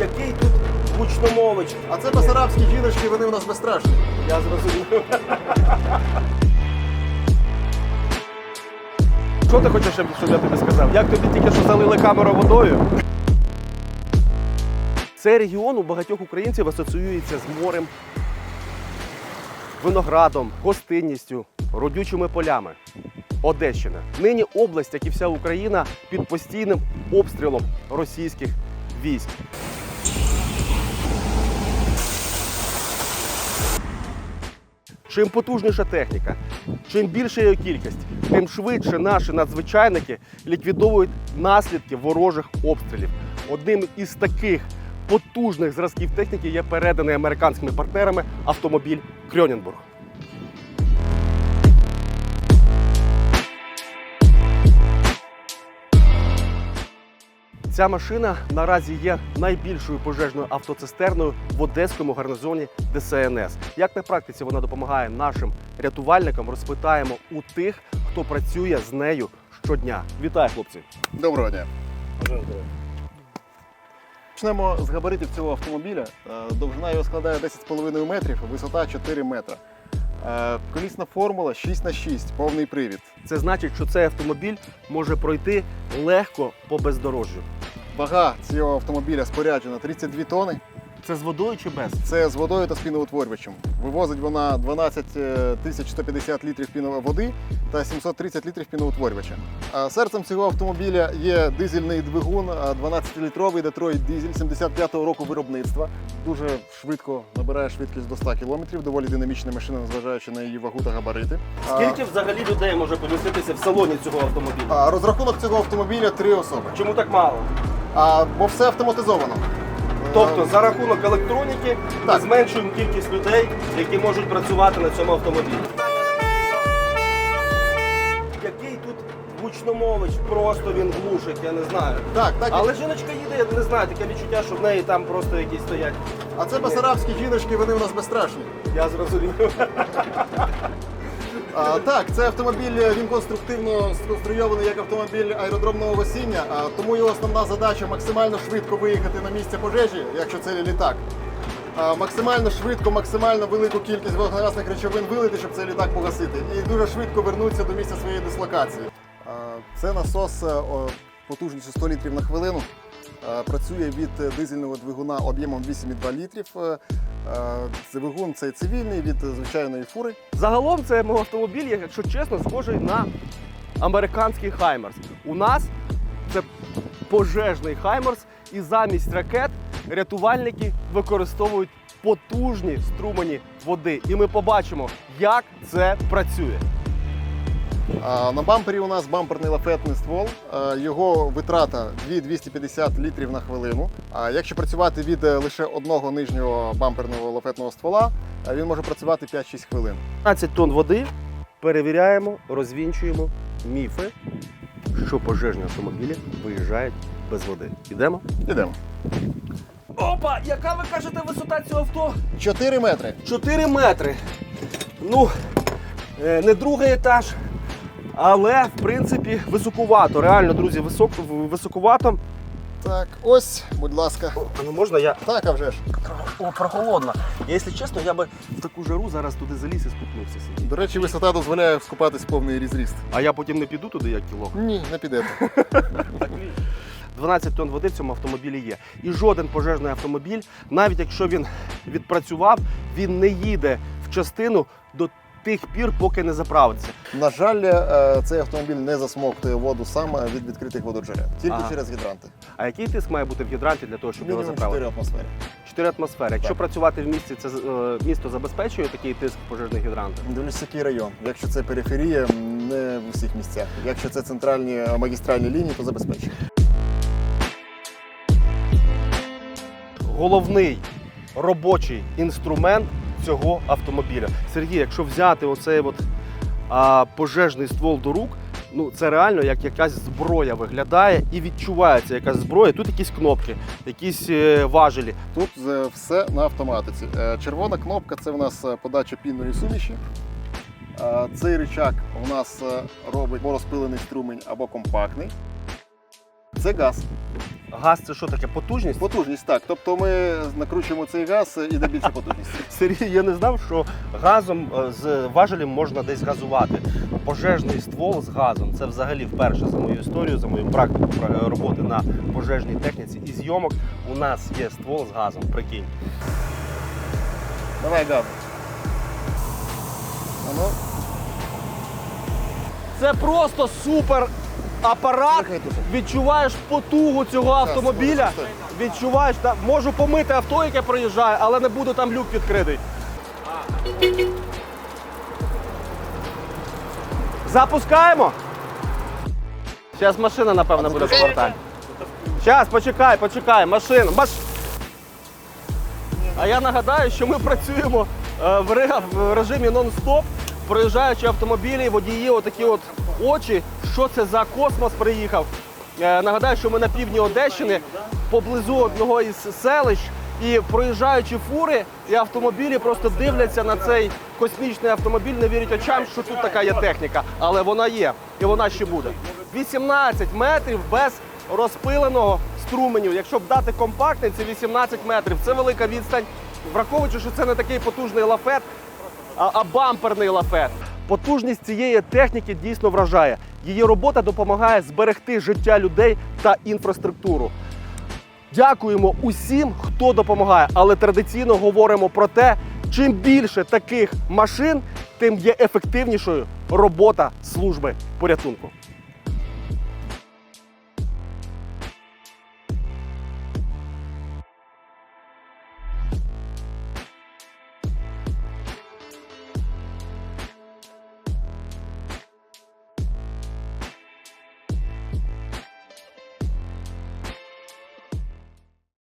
Який тут гучномович? А це басарабські жіночки, вони у нас безстрашні. Я зрозумів. Що ти хочеш, щоб щоб я тобі сказав? Як тобі тільки що залили камеру водою? Цей регіон у багатьох українців асоціюється з морем, виноградом, гостинністю, родючими полями. Одещина. Нині область, як і вся Україна, під постійним обстрілом російських військ. Чим потужніша техніка, чим більша її кількість, тим швидше наші надзвичайники ліквідовують наслідки ворожих обстрілів. Одним із таких потужних зразків техніки є переданий американськими партнерами автомобіль Крьоненбург. Ця машина наразі є найбільшою пожежною автоцистерною в одеському гарнизоні ДСНС. Як на практиці вона допомагає нашим рятувальникам, розпитаємо у тих, хто працює з нею щодня. Вітаю, хлопці! Доброго дня. Почнемо з габаритів цього автомобіля. Е, Довжина його складає 10,5 метрів, висота 4 метри. Е, Колісна формула 6х6, повний привід. Це значить, що цей автомобіль може пройти легко по бездорожжю. Вага цього автомобіля споряджена 32 тони. Це з водою чи без? Це з водою та спіноутворювачем. Вивозить вона 12 тисяч 150 літрів пінової води та 730 літрів піноутворювача. А Серцем цього автомобіля є дизельний двигун, 12-літровий Detroit дизель 75-го року виробництва. Дуже швидко набирає швидкість до 100 км. Доволі динамічна машина, незважаючи на її вагу та габарити. Скільки взагалі людей може поміститися в салоні цього автомобіля? А розрахунок цього автомобіля три особи. Чому так мало? А, бо все автоматизовано. Тобто за рахунок електроніки ми Так. зменшуємо кількість людей, які можуть працювати на цьому автомобілі. Який тут гучномович, просто він глушить, я не знаю. Так, так. Але жіночка їде, я не знаю, таке відчуття, що в неї там просто якісь стоять. А це басарабські жіночки, вони у нас безстрашні. Я зрозумів. А, так, цей автомобіль він конструктивно сконструйований як автомобіль аеродромного гасіння, тому його основна задача максимально швидко виїхати на місце пожежі, якщо це літак. А, максимально швидко, максимально велику кількість вогнегасних речовин вилити, щоб цей літак погасити, і дуже швидко вернутися до місця своєї дислокації. А, це насос е, потужністю 100 літрів на хвилину. Е, Працює від е, дизельного двигуна об'ємом 8,2 літрів. Е, е, Двигун цей цивільний від звичайної фури. Загалом це автомобіль, якщо чесно, схожий на американський Хаймерс. У нас це пожежний Хаймерс, і замість ракет рятувальники використовують потужні струмені води. І ми побачимо, як це працює. На бампері у нас бамперний лафетний ствол. Його витрата 250 літрів на хвилину. А якщо працювати від е, лише одного нижнього бамперного лафетного ствола, він може працювати 5-6 хвилин. 15 тонн води перевіряємо, розвінчуємо міфи, що пожежні автомобілі виїжджають без води. Ідемо? Ідемо. Опа! Яка ви кажете висота цього авто? 4 метри. 4 метри. Ну, е, не другий етаж, але в принципі високувато. Реально, друзі, висок, високувато. Так, ось, будь ласка. А ну можна я. Так, а вже ж. О, прохолодно. Я, якщо чесно, я би в таку жару зараз туди заліз і спутнувся. До речі, висота дозволяє скупатись повний різріст. А я потім не піду туди, як кілок. Ні, не підете. 12 тонн води в цьому автомобілі є. І жоден пожежний автомобіль, навіть якщо він відпрацював, він не їде в частину до тих пір, поки не заправиться. На жаль, е, цей автомобіль не засмоктує воду саме від відкритих вододжерел, тільки Ага. через гідранти. А який тиск має бути в гідранті для того, щоб його заправити? 4 атмосфери. 4 атмосфери. Якщо Так. працювати в місті, це е, місто забезпечує такий тиск пожежних гідрантів. Дивлюсь, який район. Якщо це периферія, не в усіх місцях. Якщо це центральні е, магістральні лінії, то забезпечує. Головний робочий інструмент цього автомобіля. Сергій, якщо взяти оцей от, а, пожежний ствол до рук, ну це реально як якась зброя виглядає і відчувається якась зброя. Тут якісь кнопки, якісь е, важелі. Тут е, все на автоматиці. Е, Червона кнопка це в нас подача пінної суміші. Цей рычаг у нас робить або розпилений струмень або компактний. Це газ. Газ це що таке? Потужність? Потужність так. Тобто ми накручуємо цей газ і до більше потужності. Сергій, я не знав, що газом е, з важелем можна десь газувати. Пожежний ствол з газом це взагалі вперше за мою історію, за мою практику роботи на пожежній техніці і зйомок. У нас є ствол з газом. Прикинь. Давай газ. Це просто супер апарат. Відчуваєш потугу цього автомобіля. Відчуваєш, та, можу помити авто, яке проїжджає, але не буду там люк відкритий. Запускаємо. Зараз машина, напевно, буде повертати. Зараз, почекай, почекай, машина. Маш... А я нагадаю, що ми працюємо е, в в режимі нон-стоп, проїжджаючи автомобілі, водії, отакі от очі. Що це за космос приїхав? Е, Нагадаю, що ми на півдні Одещини, поблизу одного із селищ, і проїжджаючи фури і автомобілі, просто дивляться на цей космічний автомобіль, не вірять очам, що тут така є техніка. Але вона є, і вона ще буде. 18 метрів без розпиленого струменю. Якщо б дати компактний, це 18 метрів. Це велика відстань. Враховуючи, що це не такий потужний лафет, а, а бамперний лафет. Потужність цієї техніки дійсно вражає. Її робота допомагає зберегти життя людей та інфраструктуру. Дякуємо усім, хто допомагає, але традиційно говоримо про те, чим більше таких машин, тим є ефективнішою робота служби порятунку.